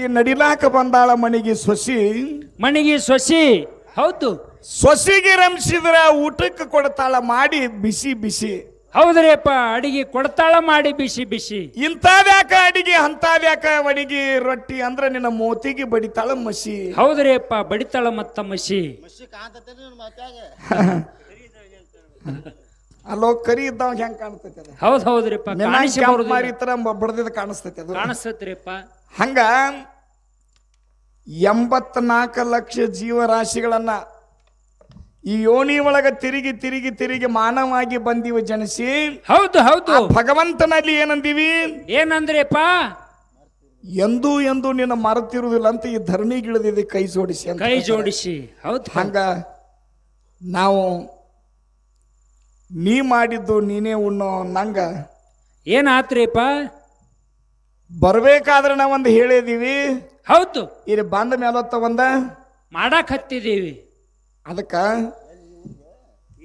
ಈ ನಡಿಲಾಕ ಬಂದಾಳ ಮನೆಗೆ ಸೊಸಿ. ಮಣಿಗೆ ಸೊಸಿ ಹೌದು. ಸೊಸಿಗೆ ರಂಸಿದ್ರ ಊಟಕ್ಕೆ ಕೊಡ್ತಾಳ ಮಾಡಿ ಬಿಸಿ ಬಿಸಿ. ಹೌದ್ರಿಪ್ಪ ಅಡಿಗೆ ಕೊಡ್ತಾಳ ಮಾಡಿ ಬಿಸಿ ಬಿಸಿ. ಇಂಥದ್ಯಾಕ ಅಡಿಗೆ ಅಂತಾವ್ಯಾಕ ಅಡಿಗೆ ರೊಟ್ಟಿ ಅಂದ್ರ ನಿನ್ನ ಮೋತಿಗೆ ಬಡಿತಾಳ ಮಸಿ. ಹೌದ್ರಿಪ್ಪ ಬಡಿತಾಳ ಮತ್ತ ಮಸಿ. ಅಲ್ಲೋ ಕರಿ ಇದ್ದಾವ ಹೆಂಗ್ ಕಾಣ್ತೈತಿ ಅದು? ಹೌದ್ ಹೌದ್ರಿಪ್ಪ ಮಾರಿ. ತರ ಬಡದಿದ ಕಾಣಿಸ್ತೈತಿ ಅದು. ಕಾಣಿಸ್ತೈತ್ರಿಪ್ಪ ಹಂಗ ಎಂಬತ್ನಾಲ್ಕು ಲಕ್ಷ ಜೀವರಾಶಿಗಳನ್ನ ಈ ಯೋನಿ ಒಳಗ ತಿರುಗಿ ತಿರುಗಿ ತಿರುಗಿ ಮಾನವಾಗಿ ಬಂದಿವ ಜನಿಸಿ ಹೌದು ಹೌದು. ಭಗವಂತನಲ್ಲಿ ಏನಂದೀವಿ? ಏನಂದ್ರಿಪ್ಪ? ಎಂದೂ ಎಂದು ನಿನ್ನ ಮರೆತಿರುವುದಿಲ್ಲ ಅಂತ ಈ ಧರಣಿಗಿಳಿದಿದೆ ಕೈ ಜೋಡಿಸಿ ಅಂತ ಕೈ ಜೋಡಿಸಿ. ಹೌದು. ಹಂಗ ನಾವು ನೀ ಮಾಡಿದ್ದು ನೀನೇ ಉಣ್ಣೋ ನಂಗ ಏನಾತ್ರಿಪ್ಪ? ಬರ್ಬೇಕಾದ್ರೆ ನಾವೊಂದು ಹೇಳಿದೀವಿ. ಹೌದು. ಇಲ್ಲಿ ಬಂದ ಮೇಲೆ ಒಂದ. ಮಾಡಕ್ ಹತ್ತಿದೀವಿ. ಅದಕ್ಕ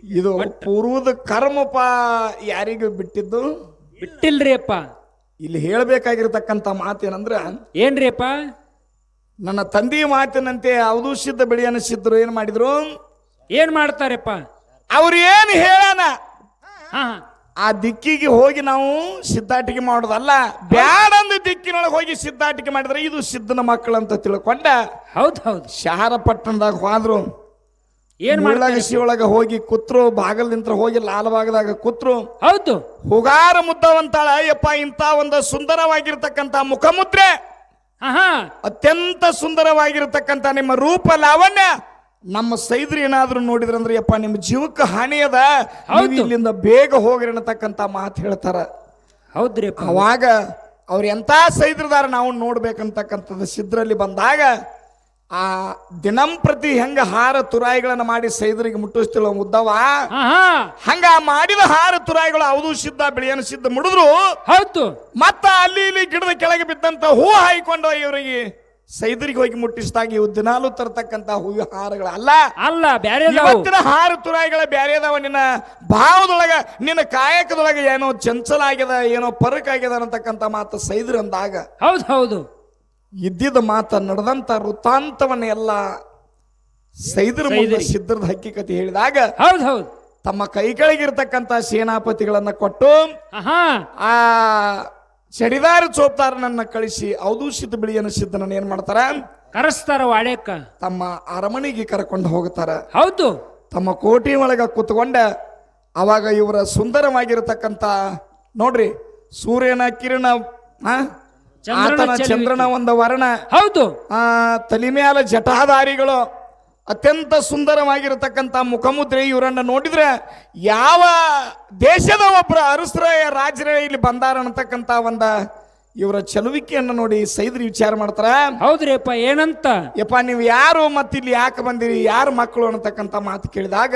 ಇದು ಪೂರ್ವದ ಕರ್ಮಪ್ಪ ಯಾರಿಗೂ ಬಿಟ್ಟಿದ್ದು? ಬಿಟ್ಟಿಲ್ರಿಪ್ಪ ಇಲ್ಲಿ ಹೇಳಬೇಕಾಗಿರ್ತಕ್ಕಂಥ ಮಾತೇನಂದ್ರ ಏನ್ರಿಪ್ಪ ನನ್ನ ತಂದೆ ಮಾತಿನಂತೆ ಅವಧೂ ಸಿದ್ಧ ಬೆಳಿ ಅನಿಸಿದ್ರು ಏನ್ ಮಾಡಿದ್ರು? ಏನ್ ಮಾಡ್ತಾರಪ್ಪ? ಅವ್ರು ಏನ್ ಹೇಳಾನ? ಹಾ. ಆ ದಿಕ್ಕಿಗೆ ಹೋಗಿ ನಾವು ಸಿದ್ಧಾಟಿಕೆ ಮಾಡೋದಲ್ಲ. ಬ್ಯಾಡಂದ ದಿಕ್ಕಿನೊಳಗೆ ಹೋಗಿ ಸಿದ್ಧಾಟಿಕೆ ಮಾಡಿದ್ರೆ ಇದು ಸಿದ್ಧನ ಮಕ್ಕಳು ಅಂತ ತಿಳ್ಕೊಂಡ. ಹೌದು ಹೌದು. ಶಹರ ಪಟ್ಟಣದಾಗ ಹೋದ್ರು. ಏನ್ ಮಾಡ್ತಾರೆ? ಒಳಗೆ ಹೋಗಿ ಕೂತ್ರು ಬಾಗಲ್ನಿಂತ್ರ ಹೋಗಿ ಲಾಲಬಾಗದಾಗ ಕೂತ್ರು. ಹೌದು. ಹುಗಾರ ಮುದ್ದವಂತಾಳ ಅಯ್ಯಪ್ಪ ಇಂತ ಒಂದು ಸುಂದರವಾಗಿರ್ತಕ್ಕಂತ ಮುಖಮುದ್ರೆ. ಅತ್ಯಂತ ಸುಂದರವಾಗಿರ್ತಕ್ಕಂಥ ನಿಮ್ಮ ರೂಪ ಲಾವಣ್ಯ. ನಮ್ಮ ಸೈದ್ರಿ ನೋಡಿದ್ರೆ ಅಂದ್ರೆ ಯಪ್ಪ ನಿಮ್ಮ ಜೀವಕ್ಕೆ ಹಾನಿ ಅದ. ಇಲ್ಲಿಂದ ಬೇಗ ಹೋಗ್ರಿ ಅನ್ನತಕ್ಕಂಥ ಮಾತು ಹೇಳ್ತಾರ. ಹೌದ್ರಿ ಅವಾಗ ಅವ್ರು ಎಂಥ ಸೈದ್ರದಾರ ನಾವು ನೋಡ್ಬೇಕಂತಕ್ಕಂಥದ್ದು ಸಿದ್ರಲ್ಲಿ ಬಂದಾಗ ಆ ದಿನಂಪ್ರತಿ ಹೆಂಗ ಹಾರ ತುರಾಯಿಗಳನ್ನ ಮಾಡಿ ಸೈದ್ರಿಗೆ ಮುಟ್ಟಿಸ್ತಿಲ್ಲ ಉದ್ದವ. ಹಂಗ ಮಾಡಿದ ಹಾರ ತುರಾಯಿಗಳು ಅವದು ಸಿದ್ಧ ಬಿಳಿಯನ್ನು ಸಿದ್ಧ ಮುಡಿದ್ರು. ಹೌದು. ಮತ್ತ ಅಲ್ಲಿ ಇಲ್ಲಿ ಗಿಡದ ಕೆಳಗೆ ಬಿದ್ದಂತ ಹೂ ಹಾಯ್ಕೊಂಡು ಇವರಿಗೆ ಸೈದರಿಗೆ ಹೋಗಿ ಮುಟ್ಟಿಸಿದಾಗ ಇವು ದಿನಾಲು ತರತಕ್ಕಂತ ಹೂವು ಹಾರಗಳ ಅಲ್ಲ. ಅಲ್ಲ ಬ್ಯಾರೆ ಇವತ್ತಿನ ಹಾರು ತುರಾಯಿಗಳ ಬ್ಯಾರೆ ಅದಾವ ನಿನ್ನ ಭಾವದೊಳಗ ನಿನ್ನ ಕಾಯಕದೊಳಗ ಏನೋ ಚಂಚಲ ಆಗ್ಯದ ಏನೋ ಪರಕ್ ಆಗ್ಯದ ಅನ್ನತಕ್ಕಂತ ಮಾತು ಸೈದ್ರ ಅಂದಾಗ ಹೌದು ಹೌದು. ಇದ್ದಿದ್ದ ಮಾತ ನಡೆದಂತ ವೃತ್ತಾಂತವನ್ನ ಎಲ್ಲ ಸೈದ್ರ ಮುಂದೆ. ಸಿದ್ಧರದ ಹಕ್ಕಿಕತೆ ಹೇಳಿದಾಗ ಹೌದು ಹೌದು. ತಮ್ಮ ಕೈ ಕೆಳಗಿರ್ತಕ್ಕಂಥ ಸೇನಾಪತಿಗಳನ್ನ ಕೊಟ್ಟು ಆ ಚಡಿದಾರ ಚೋಪ್ತಾರನನ್ನ ಕಳಿಸಿ ಔದೂಷಿತ ಬಿಳಿ ಅನಿಸಿದ್ದ ನನ್ನ ಏನ್ ಮಾಡ್ತಾರ? ಕರೆಸ್ತಾರ ವಾಳೆಕ ತಮ್ಮ ಅರಮನೆಗೆ ಕರ್ಕೊಂಡು ಹೋಗ್ತಾರ ಹೌದು. ತಮ್ಮ ಕೋಟಿ ಒಳಗ ಕೂತ್ಕೊಂಡ ಅವಾಗ ಇವರ ಸುಂದರವಾಗಿರತಕ್ಕಂತ ನೋಡ್ರಿ ಸೂರ್ಯನ ಕಿರಣ ಆ? ಆತನ. ಚಂದ್ರನ ಒಂದು ವರ್ಣ. ಹೌದು. ಆ ತಲೆ ಮ್ಯಾಲ ಜಟಾಧಾರಿಗಳು. ಅತ್ಯಂತ ಸುಂದರವಾಗಿರತಕ್ಕಂಥ ಮುಖಮುದ್ರೆ ಇವರನ್ನು ನೋಡಿದ್ರೆ ಯಾವ ದೇಶದ ಒಬ್ಬರ ಅರಸರ ರಾಜರ ಇಲ್ಲಿ ಬಂದಾರ ಅನ್ನತಕ್ಕಂಥ ಒಂದು ಇವರ ಚಲುವಿಕೆಯನ್ನು ನೋಡಿ ಸೈದ್ರಿ ವಿಚಾರ ಮಾಡ್ತಾರ. ಹೌದ್ರಿಪ್ಪ ಏನಂತ? ಯಪ್ಪ ನೀವು ಯಾರು ಮತ್ತೆ ಇಲ್ಲಿ ಯಾಕೆ ಬಂದಿರಿ ಯಾರು ಮಕ್ಕಳು ಅನ್ನತಕ್ಕಂತ ಮಾತು ಕೇಳಿದಾಗ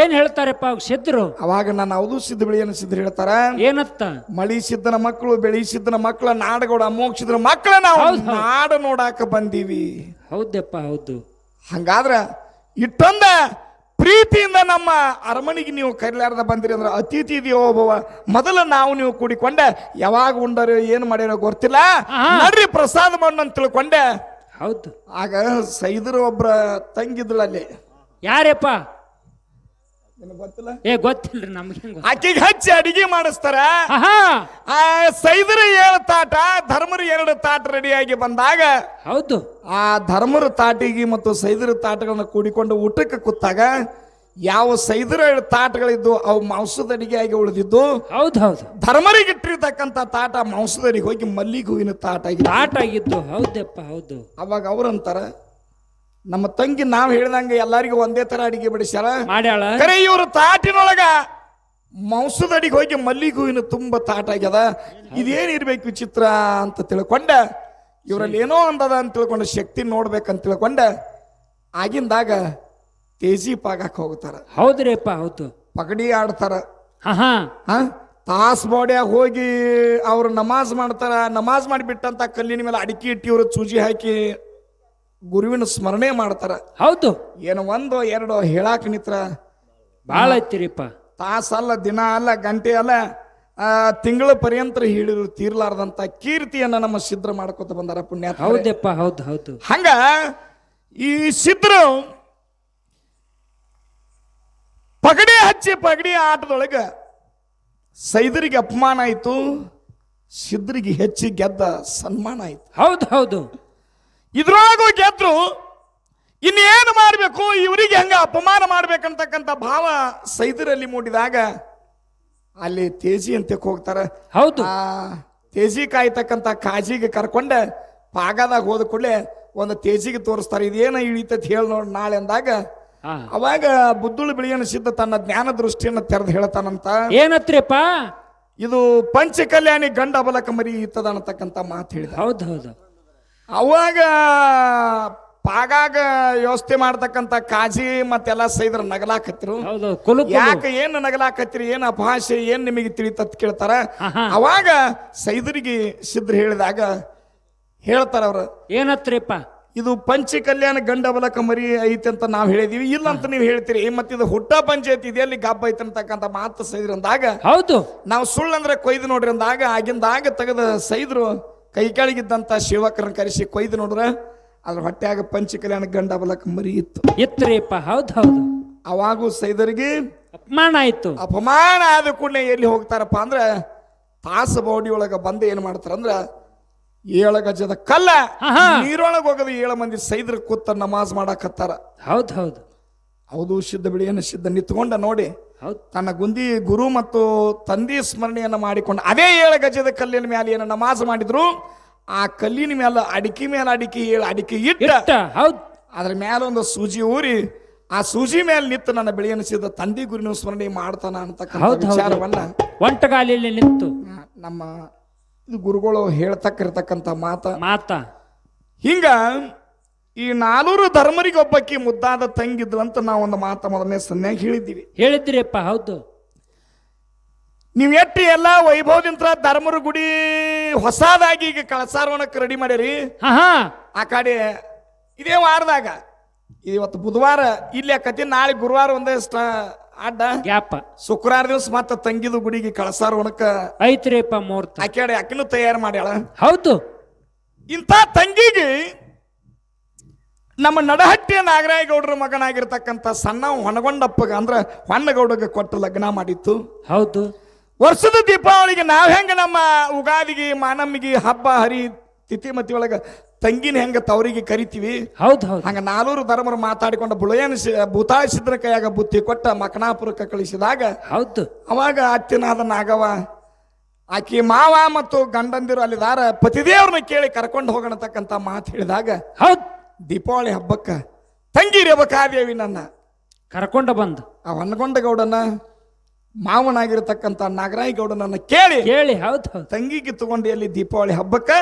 ಏನ್ ಹೇಳ್ತಾರಪ್ಪ ಅವ್ ಸಿದ್ರು ಅವಾಗ ನಾನು ಅವಧು ಸಿದ್ಧ ಬಿಳಿಯನ್ನು ಸಿದ್ಧ ಹೇಳ್ತಾರ? ಏನತ್ತ? ಮಳಿ ಸಿದ್ಧನ ಮಕ್ಕಳು ಬೆಳಿ ಸಿದ್ಧನ ಮಕ್ಕಳ ನಾಡಗೌಡ ಮೋಕ್ಷಿದ್ರ ಮಕ್ಕಳ ನಾವು ಹೌದ್ ಹೌದ್. ನಾಡ ನೋಡಾಕ ಬಂದೀವಿ. ಹೌದಪ್ಪ ಹೌದು. ಹಂಗಾದ್ರ ಇಟ್ಟೊಂದ ಪ್ರೀತಿಯಿಂದ ನಮ್ಮ ಅರಮನೆಗೆ ನೀವು ಕರಿಲಾರ್ದ ಬಂದಿರಿ ಅಂದ್ರೆ ಅತಿಥಿ ಇದೆಯೋ ಒಬ್ಬವ ಮೊದಲ ನಾವು ನೀವು ಕೂಡಿಕೊಂಡೆ ಯಾವಾಗ ಉಂಡರು ಏನು ಮಾಡ್ಯಾರೋ ಗೊತ್ತಿಲ್ಲ. ನೋಡ್ರಿ ಪ್ರಸಾದ ಅಂತ ತಿಳ್ಕೊಂಡೆ. ಹೌದು. ಆಗ ಸೈದರು ಒಬ್ರ ತಂಗಿದ್ಳು ಅಲ್ಲಿ. ಯಾರಪ್ಪ? ನಿನಗ್ ಗೊತ್ತಿಲ್ಲ? ಏ ಗೊತ್ತಿಲ್ರಿ ನಮ್ಗೆ ಆಕೆಗೆ ಹಚ್ಚಿ ಅಡಿಗೆ ಮಾಡಿಸ್ತಾರ. ಹಾ ಆ ಸೈದ್ರ ಏಳು ತಾಟ ಧರ್ಮರ ಎರಡು ತಾಟ ರೆಡಿಯಾಗಿ ಬಂದಾಗ ಹೌದು. ಆ ಧರ್ಮರ ತಾಟಿಗೆ ಮತ್ತು ಸೈದ್ರ ತಾಟಗಳನ್ನ ಕೂಡಿಕೊಂಡು ಊಟಕ್ಕೆ ಕೂತಾಗ ಯಾವ ಸೈದರ ತಾಟಗಳಿದ್ದು ಅವು ಮಾಂಸದ ಅಡಿಗೆ ಆಗಿ ಉಳಿದಿದ್ದು ಹೌದು ಹೌದು. ಧರ್ಮರಿಗೆ ಇಟ್ಟಿರ್ತಕ್ಕಂಥ ತಾಟ ಮಾಂಸದ ಅಡಿಗೆ ಹೋಗಿ ಮಲ್ಲಿಗೆ ಹೂವಿನ ತಾಟ ಆಗಿ ತಾಟ ಆಗಿದ್ದು ಹೌದಪ್ಪ ಹೌದು. ಅವಾಗ ಅವ್ರಂತಾರ ನಮ್ಮ ತಂಗಿ ನಾವು ಹೇಳ್ದಂಗೆ ಎಲ್ಲರಿಗೂ ಒಂದೇ ತರ ಅಡಿಗೆ ಬಡಿಸ್ಯಾರ ಮಾಡ್ಯಾಳ? ಖರೆ ಇವರು ತಾಟಿನೊಳಗ ಮೌಸದ ಅಡಿಗೆ ಹೋಗಿ ಮಲ್ಲಿಗೆ ಹೂವಿನ ತುಂಬ ತಾಟ ಆಗ್ಯದ. ಇದೇನ್ ಇರ್ಬೇಕು ವಿಚಿತ್ರ ಅಂತ ತಿಳ್ಕೊಂಡ ಇವರಲ್ಲಿ ಏನೋ ಒಂದದ ಅಂತ ತಿಳ್ಕೊಂಡ ಶಕ್ತಿ ನೋಡ್ಬೇಕಂತ ತಿಳ್ಕೊಂಡ ಆಗಿಂದಾಗ ತೇಜಿ ಪಾಗಕ್ಕೆ ಹೋಗ್ತಾರ. ಹೌದ್ರಿಪ್ಪ ಹೌದು. ಪಗಡಿ ಆಡ್ತಾರ. ಹಾ ಹಾ. ಹಾ? ತಾಸ್ ಬಾಡ್ಯಾಗ ಹೋಗಿ ಅವ್ರು ನಮಾಜ್ ಮಾಡ್ತಾರ. ನಮಾಜ್ ಮಾಡಿಬಿಟ್ಟಂತ ಕಲ್ಲಿನ ಮೇಲೆ ಅಡಿಕೆ ಇಟ್ಟಿ ಇವರು ಚೂಜಿ ಹಾಕಿ ಗುರುವಿನ ಸ್ಮರಣೆ ಮಾಡ್ತಾರ. ಹೌದು. ಏನು ಒಂದೋ ಎರಡೋ ಹೇಳಾಕ ನಿತ್ರ. ಭಾಳ ಐತಿರಿಪ್ಪ. ತಾಸ ಅಲ್ಲ ದಿನ ಅಲ್ಲ ಗಂಟೆ ಅಲ್ಲ ತಿಂಗಳ ಪರ್ಯಂತ ಹೇಳಿರು ತೀರ್ಲಾರ್ದಂತ ಕೀರ್ತಿಯನ್ನ ನಮ್ಮ ಸಿದ್ರ ಮಾಡ್ಕೊತ ಬಂದಾರ ಪುಣ್ಯ ಹೌದಪ್ಪ ಹೌದು ಹೌದು. ಹಂಗ ಈ ಸಿದ್ರ ಪಗಡಿ ಹಚ್ಚಿ ಪಗಡಿ ಆಟದೊಳಗ ಸೈದರಿಗೆ ಅಪಮಾನ ಆಯ್ತು ಸಿದ್ಧರಿಗೆ ಹೆಚ್ಚಿ ಗೆದ್ದ ಸನ್ಮಾನ ಆಯ್ತು. ಹೌದು ಹೌದು. ಇದ್ರೊಳಗೂ ಗೆದ್ರು ಇನ್ನೇನು ಮಾಡಬೇಕು? ಇವರಿಗೆ ಹೆಂಗ ಅಪಮಾನ ಮಾಡ್ಬೇಕಂತಕ್ಕಂಥ ಭಾವ ಸೈದರಲ್ಲಿ ಮೂಡಿದಾಗ ಅಲ್ಲಿ ತೇಜಿ ಅಂತ ಹೋಗ್ತಾರ? ಹೌದು. ತೇಜಿ ಕಾಯ್ತಕ್ಕಂಥ ಕಾಜಿಗೆ ಕರ್ಕೊಂಡ ಪಾಗದಾಗ ಹೋದ ಕೂಡಲೇ ಒಂದು ತೇಜಿಗೆ ತೋರಿಸ್ತಾರೆ ಇದೇನ ಇಳಿತೈತಿ ಹೇಳಿ ನೋಡಿ ನಾಳೆ ಅಂದಾಗ ಅವಾಗ ಬುದ್ಧುಳು ಬಿಳಿಯನ ಸಿದ್ಧ ತನ್ನ ಜ್ಞಾನ ದೃಷ್ಟಿಯನ್ನು ತೆರೆದು ಹೇಳ್ತಾನಂತ. ಏನತ್ರಿಪ್ಪ ಇದು ಪಂಚ ಕಲ್ಯಾಣಿ ಗಂಡ ಬಲಕ ಮರಿ ಇತ್ತದ ಅನ್ನತಕ್ಕಂಥ ಮಾತು ಹೇಳಿದ. ಹೌದು ಹೌದು. ಅವಾಗ ಪಾಗಾಗ ವ್ಯವಸ್ಥೆ ಮಾಡ್ತಕ್ಕಂಥ ಕಾಜಿ ಮತ್ತೆಲ್ಲ ಸೈದ್ರ ನಗಲಾಕತ್ತಿರು ಯಾಕೆ ಏನು ನಗಲಾಕತ್ರಿ ಏನು ಅಪಹಾಸ್ಯ ಏನ್ ನಿಮಗೆ ತಿಳಿತತ್ ಕೇಳ್ತಾರ? ಅವಾಗ ಸೈದ್ರಿಗೆ ಸಿದ್ರ ಹೇಳಿದಾಗ ಹೇಳ್ತಾರ ಅವ್ರ ಏನತ್ರಿಪ್ಪ? ಇದು ಪಂಚ ಕಲ್ಯಾಣ ಗಂಡ ಬಲಕ ಮರಿ ಐತೆ ಅಂತ ನಾವು ಹೇಳಿದೀವಿ. ಇಲ್ಲ ಅಂತ ನೀವು ಹೇಳ್ತೀರಿ. ಮತ್ತೆ ಇದು ಹುಟ್ಟ ಪಂಚಾಯತ್ ಇದೆಯಲ್ಲಿ ಗಬ್ಬ ಐತೆ ಅಂತಕ್ಕಂಥ ಮಾತು ಸೈದ್ರಂದಾಗ ಹೌದು. ನಾವು ಸುಳ್ಳಂದ್ರೆ ಕೊಯ್ದು ನೋಡ್ರಿ ಅಂದಾಗ ಆಗಿಂದಾಗ ತೆಗೆದ ಸೈದ್ರು ಕೈ ಕೆಳಗಿದ್ದಂಥ ಶಿವಕರನ್ನ ಕರೆಸಿ ಕೊಯ್ದು ನೋಡ್ರ ಅದ್ರ ಹೊಟ್ಟೆಯಾಗ ಪಂಚ ಕಲ್ಯಾಣ ಗಂಡ ಬಲಕ ಮರಿ ಇತ್ತು. ಇತ್ರಿಪ್ಪ ಹೌದು ಹೌದು. ಅವಾಗೂ ಸೈದರಿಗೆ ಅಪಮಾನ ಆಯ್ತು. ಅಪಮಾನ ಆದ ಕೂಡಲೇ ಎಲ್ಲಿ ಹೋಗ್ತಾರಪ್ಪ ಅಂದ್ರೆ ತಾಸ ಬೌಡಿ ಒಳಗ ಬಂದು ಏನ್ ಮಾಡ್ತಾರಂದ್ರೆ ಏಳು ಗಜದ ಕಲ್ಲ ನೀರೊಳಗೆ ನೀರೊಳಗ ಹೋಗದ ಏಳು ಮಂದಿ ಸೈದ್ರ ಕೂತ ನಮಾಜ್ ಮಾಡಾಕತ್ತಾರ. ಹೌದು ಹೌದು. ಹೌದು ಸಿದ್ಧ ಬಿಳಿಯನ್ನು ಸಿದ್ಧ ನಿಂತ್ಕೊಂಡ ನೋಡಿ ತನ್ನ ಗುಂದಿ ಗುರು ಮತ್ತು ತಂದೆ ಸ್ಮರಣೆಯನ್ನ ಮಾಡಿಕೊಂಡು ಅದೇ ಏಳು ಗಜದ ಕಲ್ಲಿನ ಮೇಲೆ ಏನು ನಮಾಜ್ ಮಾಡಿದ್ರು ಆ ಕಲ್ಲಿನ ಮೇಲೆ ಅಡಿಕೆ ಮೇಲೆ ಅಡಿಕೆ ಏಳು ಅಡಿಕೆ ಇಟ್ಟ. ಹೌದು. ಅದ್ರ ಮೇಲೆ ಒಂದು ಸೂಜಿ ಊರಿ ಆ ಸೂಜಿ ಮೇಲೆ ನಿಂತು ನನ್ನ ಬೆಳೆಯನಿಸಿದ ತಂದೆ ಗುರಿನ ಸ್ಮರಣೆ ಮಾಡ್ತಾನ ಅಂತಕ್ಕಂಥ. ವಿಚಾರವನ್ನ ಒಂಟಗಾಲಿಯಲ್ಲಿ ನಿಂತು. ನಮ್ಮ ಇದು ಗುರುಗಳು ಹೇಳ್ತಕ್ಕಿರ್ತಕ್ಕಂಥ ಮಾತ. ಮಾತ. ಹಿಂಗ ಈ ನಾಲ್ವರು ಧರ್ಮರಿಗೆ ಒಬ್ಬಕ್ಕಿ ಮುದ್ದಾದ ತಂಗಿದ್ರು ಅಂತ ನಾವು ಒಂದು ಮಾತು ಮೊದಲನೇ ಸನ್ಯಾಗ ಹೇಳಿದ್ದೀವಿ. ಹೇಳಿದ್ರಿಪ್ಪ ಹೌದು. ನೀವು ಎಟ್ಟು ಎಲ್ಲ ವೈಭವದಿಂದ ಧರ್ಮರ ಗುಡಿ ಹೊಸದಾಗಿ ಈಗ ಕಳಸಾರವಣಕ್ಕೆ ರೆಡಿ ಮಾಡ್ಯಾರಿ? ಆ ಕಡೆ ಇದೇ ವಾರದಾಗ ಇವತ್ತು ಬುಧವಾರ ಇಲ್ಲಿ ಕತಿ ನಾಳೆ ಗುರುವಾರ ಒಂದೇ ಇಷ್ಟ ಅಡ್ಡ. ಗ್ಯಾಪ. ಶುಕ್ರವಾರ ದಿವಸ ಮತ್ತೆ ತಂಗಿದು ಗುಡಿಗೆ ಕಳಸಾರೋಣಕ್ಕ ಐತ್ರಿಪ್ಪ ಮೂರ್ತ. ಆಕೆ ಆಕಿನೂ ತಯಾರು ಮಾಡ್ಯಾಳ. ಹೌದು. ಇಂಥ ತಂಗಿಗೆ ನಮ್ಮ ನಡಹಟ್ಟಿಯ ನಾಗರಾಯಗೌಡರ ಮಗನಾಗಿರ್ತಕ್ಕಂಥ ಸಣ್ಣ ಹೊನಗೊಂಡಪ್ಪಗ ಅಂದ್ರೆ ಹೊನ್ನಗೌಡಗೆ ಕೊಟ್ಟು ಲಗ್ನ ಮಾಡಿತ್ತು. ಹೌದು. ವರ್ಷದ ದೀಪಾವಳಿಗೆ ನಾವು ಹೆಂಗೆ ನಮ್ಮ ಉಗಾದಿಗೆ ಮಾನಮ್ಮಿಗೆ ಹಬ್ಬ ಹರಿ ತಿಥಿಮತಿ ಒಳಗ ತಂಗಿನ ಹೆಂಗ ತವರಿಗೆ ಕರಿತೀವಿ? ಹೌದು ಹೌದು. ಹಂಗ ನಾಲ್ವರು ಧರ್ಮರು ಮಾತಾಡಿಕೊಂಡ ಬುಳಯನ ಭೂತಾಳಿಸಿದ್ರ ಕೈಯಾಗ ಬುತ್ತಿ ಕೊಟ್ಟ ಮಕನಾಪುರಕ್ಕೆ ಕಳಿಸಿದಾಗ ಹೌದು. ಅವಾಗ ಅತ್ತಿನಾದ ನಾಗವ ಆಕಿ ಮಾವ ಮತ್ತು ಗಂಡಂದಿರು ಅಲ್ಲಿದಾರ ಪತಿದೇವ್ರನ್ನ ಕೇಳಿ ಕರ್ಕೊಂಡು ಹೋಗೋಣತಕ್ಕಂತ ಮಾತು ಹೇಳಿದಾಗ ಹೌದು. ದೀಪಾವಳಿ ಹಬ್ಬಕ್ಕೆ ತಂಗಿ ರೇವಕಾದೇವಿ ನನ್ನ. ಕರ್ಕೊಂಡ ಬಂದು. ಆ ಹೊನ್ನಗೊಂಡ ಗೌಡನ ಮಾವನಾಗಿರ್ತಕ್ಕಂಥ ನಾಗರಾಯಿ ಗೌಡನನ್ನ ಕೇಳಿ ಕೇಳಿ ಹೌದು ಹೌದು. ತಂಗಿಗೆ ತಗೊಂಡು ಎಲ್ಲಿ ದೀಪಾವಳಿ ಹಬ್ಬಕ್ಕೆ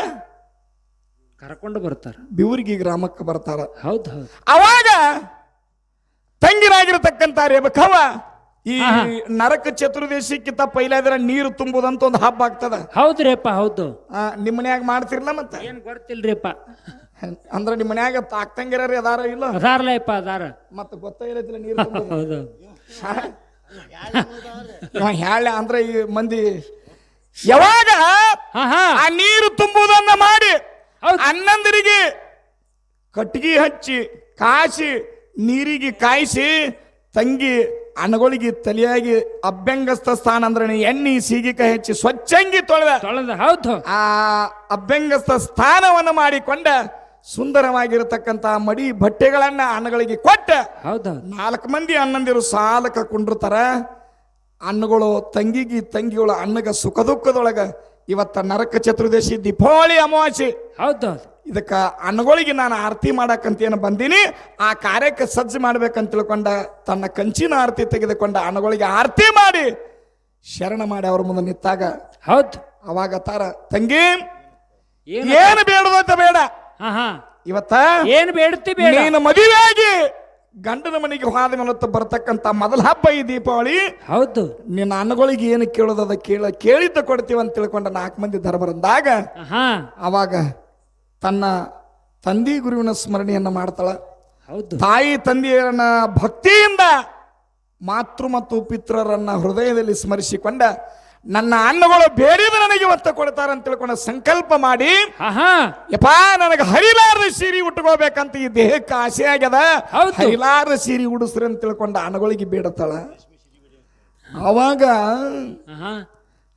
ಕರ್ಕೊಂಡು ಬರ್ತಾರ. ಬಿವರ್ಗಿ ಗ್ರಾಮಕ್ಕೆ ಬರ್ತಾರ. ಹೌದು ಹೌದು. ಅವಾಗ ತಂಗಿರಾಗಿರ್ತಕ್ಕಂಥ ರೇಬಕವ ಈ ಆಹಾ. ನರಕ ಚತುರ್ದೇಶಕ್ಕಿಂತ ಪೈಲಾದ್ರ ನೀರು ತುಂಬುದಂತ ಒಂದು ಹಬ್ಬ ಆಗ್ತದ. ಹೌದ್ರಿಪ್ಪ ಹೌದು. ಆ, ನಿಮ್ಮ ಮನ್ಯಾಗ ಮಾಡ್ತಿರ್ಲ ಮತ್ತ? ಏನ್ ಗೊತ್ತಿಲ್ರಿಪ್ಪ. ಅಂದ್ರ ನಿಮ್ಮ ಮನ್ಯಾಗ ತಾಕ್ತಂಗಿರ ಅದಾರ ಇಲ್ಲ? ಅದಾರ್ಲಪ್ಪ ಅದಾರ. ಮತ್ತೆ ಗೊತ್ತಾಗಿರತ್ತಿಲ್ಲ ನೀರು. ಹೌದು. ಹ್ಯಾಳ ಅಂದ್ರೆ ಈ ಮಂದಿ ಯಾವಾಗ ಆ ನೀರು ತುಂಬುವುದನ್ನ ಮಾಡಿ ಹೌದು. ಹನ್ನೊಂದರಿಗೆ ಕಟ್ಟಿಗೆ ಹಚ್ಚಿ ಕಾಸಿ ನೀರಿಗೆ ಕಾಯಿಸಿ ತಂಗಿ ಅಣಗಳಿಗೆ ತಲೆಯಾಗಿ ಅಭ್ಯಂಗಸ್ಥ ಸ್ಥಾನ ಅಂದ್ರೆ ಎಣ್ಣೆ ಸೀಗಿಕಾಯಿ ಹಚ್ಚಿ ಸ್ವಚ್ಛಂಗಿ ತೊಳೆದ. ತೊಳೆದ ಹೌದು. ಆ ಅಭ್ಯಂಗಸ್ಥ ಸ್ಥಾನವನ್ನು ಮಾಡಿಕೊಂಡ ಸುಂದರವಾಗಿರತಕ್ಕಂತ ಮಡಿ ಬಟ್ಟೆಗಳನ್ನ ಅಣ್ಣಗಳಿಗೆ ಕೊಟ್ಟ ಹೌದು. ನಾಲ್ಕು ಮಂದಿ ಅಣ್ಣಂದಿರು ಸಾಲಕ ಕುಂಡಿರ್ತಾರ. ಅಣ್ಣಗಳು ತಂಗಿಗಿ ತಂಗಿಗಳು ಅಣ್ಣಗ ಸುಖ ದುಃಖದೊಳಗ ಇವತ್ತ ನರಕ ಚತುರ್ದಶಿ ದೀಪಾವಳಿ ಅಮಾವಾಸ್ಯೆ. ಹೌದು. ಇದಕ್ಕ ಅಣ್ಣಗಳಿಗೆ ನಾನು ಆರತಿ ಮಾಡಕ್ಕಂತ ಏನು ಬಂದೀನಿ. ಆ ಕಾರ್ಯಕ್ಕೆ ಸಜ್ಜು ಮಾಡ್ಬೇಕಂತ ತಿಳ್ಕೊಂಡ ತನ್ನ ಕಂಚಿನ ಆರತಿ ತೆಗೆದುಕೊಂಡ ಅಣ್ಣಗಳಿಗೆ ಆರತಿ ಮಾಡಿ ಶರಣ ಮಾಡಿ ಅವ್ರ ಮುಂದೆ ನಿಂತಾಗ ಹೌದು. ಅವಾಗ ತಾರ ತಂಗಿ ಏನು ಬೇಡದಂತ ಬೇಡ. ಇವತ್ತ ಏನ್ ಬೇಡ್ತಿ ಬೇಡ. ನೀನು ಮದುವೆಯಾಗಿ ಗಂಡನ ಮನೆಗೆ ಹೋದ ಮೇಲೆ ಬರ್ತಕ್ಕಂತ ಮೊದಲ ಹಬ್ಬ ಈ ದೀಪಾವಳಿ. ಹೌದು. ನಿನ್ನ ಅಣ್ಣಗಳಿಗೆ ಏನು ಕೇಳೋದದ ಕೇಳ ಕೇಳಿದ್ದ ಕೊಡ್ತೀವಿ ಅಂತ ತಿಳ್ಕೊಂಡ ನಾಲ್ಕು ಮಂದಿ ಧರ್ಮರಂದಾಗ ಅವಾಗ ತನ್ನ ತಂದಿ ಗುರುವಿನ ಸ್ಮರಣೆಯನ್ನ ಮಾಡ್ತಾಳ. ಹೌದು. ತಾಯಿ ತಂದೆಯರನ್ನ ಭಕ್ತಿಯಿಂದ ಮಾತೃ ಮತ್ತು ಪಿತೃರನ್ನ ಹೃದಯದಲ್ಲಿ ಸ್ಮರಿಸಿಕೊಂಡ ನನ್ನ ಅನ್ನಗಳು ಬೇರೆದು ನನಗೆ ಇವತ್ತು ಕೊಡ್ತಾರ ಅಂತ ತಿಳ್ಕೊಂಡ ಸಂಕಲ್ಪ ಮಾಡಿ ಯಪ್ಪ ನನಗೆ ಹರಿಲಾರದ ಸೀರೆ ಉಟ್ಕೋಬೇಕಂತ ಈ ದೇಹಕ್ಕೆ ಆಸೆ ಆಗ್ಯದ. ಹೌದು. ಹರಿಲಾರದ ಸೀರೆ ಉಡಿಸ್ರಿ ಅಂತ ತಿಳ್ಕೊಂಡು ಅನ್ನಗಳಿಗೆ ಬೇಡತ್ತಾಳ. ಅವಾಗ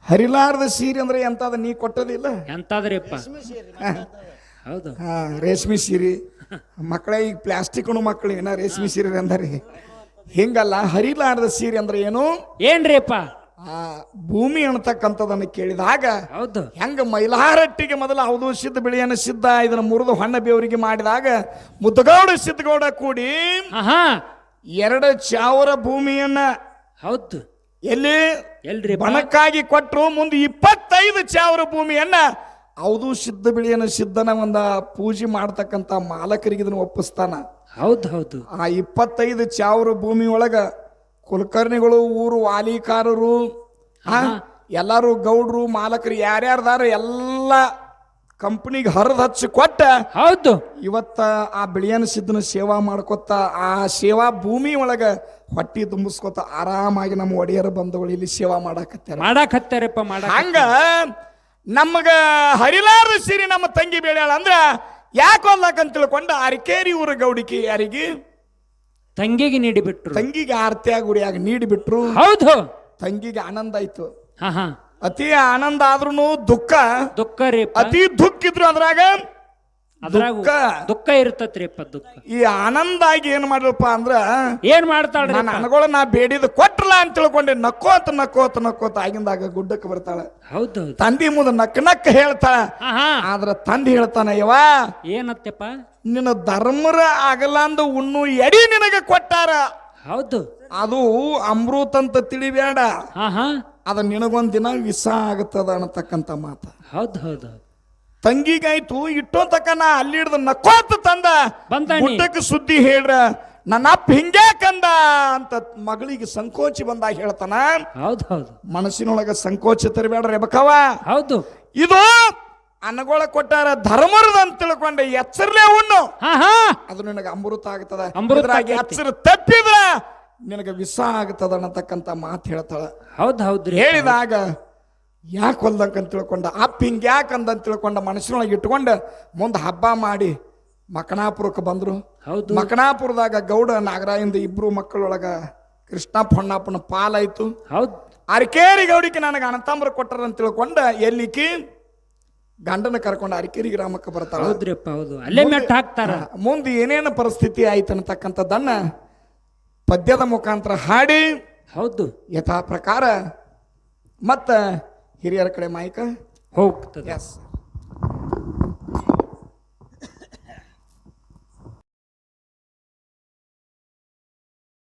ಹರಿಲಾರದ ಸೀರೆ ಅಂದ್ರೆ ಎಂತಾದ ನೀ ಕೊಟ್ಟದಿಲ್ಲ? ಎಂತಾದ್ರಿಪ್ಪ. ಹೌದು. ಹಾ ರೇಷ್ಮೆ ಸೀರೆ. ಮಕ್ಕಳ ಈಗ ಪ್ಲಾಸ್ಟಿಕ್ನು ಮಕ್ಕಳು ಏನ ರೇಷ್ಮೆ ಸೀರೆ ಅಂದ್ರೆ? ಹಿಂಗಲ್ಲ ಹರಿಲಾರದ ಸೀರೆ ಅಂದ್ರೆ ಏನು? ಏನ್ರಿಪ್ಪ? ಆ ಭೂಮಿ ಅನ್ನತಕ್ಕಂಥದನ್ನು ಕೇಳಿದಾಗ ಹೌದು. ಹೆಂಗ ಮೈಲಾರಟ್ಟಿಗೆ ಮೊದಲು ಹೌದು ಸಿದ್ಧ ಬಿಳಿಯನ್ನು ಸಿದ್ಧ ಇದನ್ನ ಮುರಿದು ಹೊಣ್ಣ ಬೇವರಿಗೆ ಮಾಡಿದಾಗ ಮುದ್ದಗೌಡ ಸಿದ್ದಗೌಡ ಕೂಡಿ ಎರಡು ಚಾವರ ಭೂಮಿಯನ್ನ ಹೌದು. ಎಲ್ಲಿ? ಎಲ್ರಿ ಬಣಕ್ಕಾಗಿ ಕೊಟ್ಟರು ಮುಂದೆ ಇಪ್ಪತ್ತೈದು ಚಾವರ ಭೂಮಿಯನ್ನ ಹೌದು ಸಿದ್ಧ ಬಿಳಿಯನ ಸಿದ್ಧನ ಒಂದ ಪೂಜೆ ಮಾಡ್ತಕ್ಕಂಥ ಮಾಲಕರಿಗೆ ಇದನ್ನ ಒಪ್ಪಿಸ್ತಾನ. ಹೌದು ಹೌದು. ಆ ಇಪ್ಪತ್ತೈದು ಚಾವರ ಭೂಮಿ ಒಳಗ ಕುಲಕರ್ಣಿಗಳು ಊರು ವಾಲಿಕಾರರು ಎಲ್ಲಾರು ಗೌಡ್ರು ಮಾಲಕರು ಯಾರ್ಯಾರ್ದಾರ ಎಲ್ಲ ಕಂಪ್ನಿಗೆ ಹರಿದು ಹಚ್ಚಿ ಕೊಟ್ಟ ಹೌದು. ಇವತ್ತ ಆ ಬಿಳಿಯನ ಸಿದ್ಧನ ಸೇವಾ ಮಾಡ್ಕೊತ ಆ ಸೇವಾ ಭೂಮಿ ಒಳಗ ಹೊಟ್ಟಿ ತುಂಬಿಸ್ಕೊತ ಆರಾಮಾಗಿ ನಮ್ಮ ಒಡೆಯರ ಬಂಧುಗಳು ಇಲ್ಲಿ ಸೇವಾ ಮಾಡಾಕತ್ತಾರ ಮಾಡಾಕತ್ತಾರಪ್ಪ ಮಾಡ ಹಂಗ ನಮಗ ಹರಿಲಾರ ಸಿರಿ ನಮ್ಮ ತಂಗಿ ಬೆಳೆಯಾಳ ಅಂದ್ರ ಯಾಕೆ ತಿಳ್ಕೊಂಡ ಅರಿಕೇರಿ ಊರ ಗೌಡಿಕೆ ಯಾರಿಗೆ? ತಂಗಿಗೆ ನೀಡಿಬಿಟ್ರು. ತಂಗಿಗೆ ಆರ್ತಿಯಾಗ ಗುಡಿಯಾಗ ನೀಡಿಬಿಟ್ರು. ಹೌದು. ತಂಗಿಗೆ ಆನಂದ ಆಯ್ತು. ಹಾ ಹಾ. ಅತಿ ಆನಂದ ಆದ್ರೂ ದುಃಖ. ದುಃಖ ರೀ ಅತಿ ದುಃಖ ಇದ್ರು ಅದ್ರಾಗ ಅದ್ರಾಗ ದುಃಖ. ದುಃಖ ಇರ್ತತ್ರಿಪ್ಪ ದುಃಖ. ಈ ಆನಂದ ಆಗಿ ಏನ್ ಮಾಡ್ರಪ್ಪ ಅಂದ್ರ ಏನ್ ಮಾಡ್ತಾಳ್ರಿ ನನ್ನ ಅನಗಳು ನಾ ಬೇಡಿದ ಕೊಟ್ರಲ್ಲ ಅಂತ ತಿಳ್ಕೊಂಡೆ. ನಕ್ಕೋತ ನಕ್ಕೋತ ನಕ್ಕೋತ ಆಗಿಂದಾಗ ಗುಡ್ಡಕ್ಕೆ ಬರ್ತಾಳ. ಹೌದು ತಂದಿ ಮುಂದೆ ನಕ್ಕ ನಕ್ಕ ಹೇಳ್ತಾಳ. ಆದ್ರ ತಂದಿ ಹೇಳ್ತಾನ ಯವ್ವ ಏನತ್ತಪ್ಪ? ನಿನ್ನ ಧರ್ಮರ ಆಗಲಾಂದ ಉಣ್ಣು ಎಡಿ ನಿನಗೆ ಕೊಟ್ಟಾರ. ಹೌದು. ಅದು ಅಮೃತ ಅಂತ ತಿಳಿಬೇಡ ಅದ ನಿನಗೊಂದ್ ದಿನ ವಿಷ ಆಗತ್ತದ ಅನ್ನತಕ್ಕಂತ ಮಾತ. ಹೌದು ಹೌದು. ತಂಗಿಗಾಯ್ತು ಇಟ್ಟೋ ತಕ್ಕ ನಾ ಅಲ್ಲಿ ಹಿಡ್ದು ನಕ್ಕೋತ ತಂದ. ಊಟಕ್ಕೆ ಸುದ್ದಿ ಹೇಳ್ರ ನನ್ನ ಅಪ್ಪ ಹಿಂಗ್ಯಾಕಂದ ಅಂತ ಮಗಳಿಗೆ ಸಂಕೋಚ ಬಂದಾಗ ಹೇಳ್ತಾನ. ಹೌದು ಹೌದು. ಮನಸ್ಸಿನೊಳಗ ಸಂಕೋಚ ತರಬೇಡ್ರಿ ರೇಬಕವ ಹೌದು. ಇದು ಅನ್ನಗೊಳ ಕೊಟ್ಟಾರ ಧರ್ಮರದ ಅಂತ ತಿಳ್ಕೊಂಡೆ ಎಚ್ಚರ್ಲೆ ಉಣ್ಣು. ಅದು ನಿನಗೆ ಅಮೃತ ಆಗ್ತದ. ಅಮೃತರಾಗಿ. ಎಚ್ಚರ ತಪ್ಪಿದ್ರ ನಿನಗೆ ವಿಷ ಆಗ್ತದ ಅನ್ನತಕ್ಕಂತ ಮಾತು ಹೇಳ್ತಾಳ. ಹೌದು ಹೌದ್ರಿ. ಹೇಳಿದಾಗ ಯಾಕೆ ಹೊಲ್ದಂಕಂತ ತಿಳ್ಕೊಂಡ ಅಪ್ಪ ಹಿಂಗೆ ಯಾಕೆ ಅಂದಂತ ತಿಳ್ಕೊಂಡ ಮನಸ್ಸಿನೊಳಗೆ ಇಟ್ಕೊಂಡು ಮುಂದೆ ಹಬ್ಬ ಮಾಡಿ ಮಕನಾಪುರಕ್ಕೆ ಬಂದರು. ಹೌದು. ಮಕನಾಪುರದಾಗ ಗೌಡ ನಾಗರಾಯಿಂದ ಇಬ್ರು ಮಕ್ಕಳೊಳಗ ಕೃಷ್ಣಪ್ಪ ಹೊಣ್ಣಪ್ಪನ ಪಾಲಾಯ್ತು. ಹೌದು. ಅರಕೇರಿ ಗೌಡಿಕೆ ನನಗೆ ಅನತಾಂಬ್ರ ಕೊಟ್ಟರಂತ ತಿಳ್ಕೊಂಡ ಎಲ್ಲಿಕಿ? ಗಂಡನ ಕರ್ಕೊಂಡು ಅರಕೇರಿ ಗ್ರಾಮಕ್ಕೆ ಬರ್ತಾರೆ ಹೌದ್ರಿಪ್ಪ ಹೌದು. ಅಲ್ಲೇ ಮೆಟ್ಟ ಹಾಕ್ತಾರ. ಮುಂದೆ ಏನೇನು ಪರಿಸ್ಥಿತಿ ಆಯ್ತು ಅನ್ನತಕ್ಕಂಥದ್ದನ್ನ ಪದ್ಯದ ಮುಖಾಂತರ ಹಾಡಿ. ಹೌದು. ಯಥಾ ಪ್ರಕಾರ ಮತ್ತ ಹಿರಿಯರ ಕಡೆ ಮಾಯಕ ಹೋಗ್ತದೆ.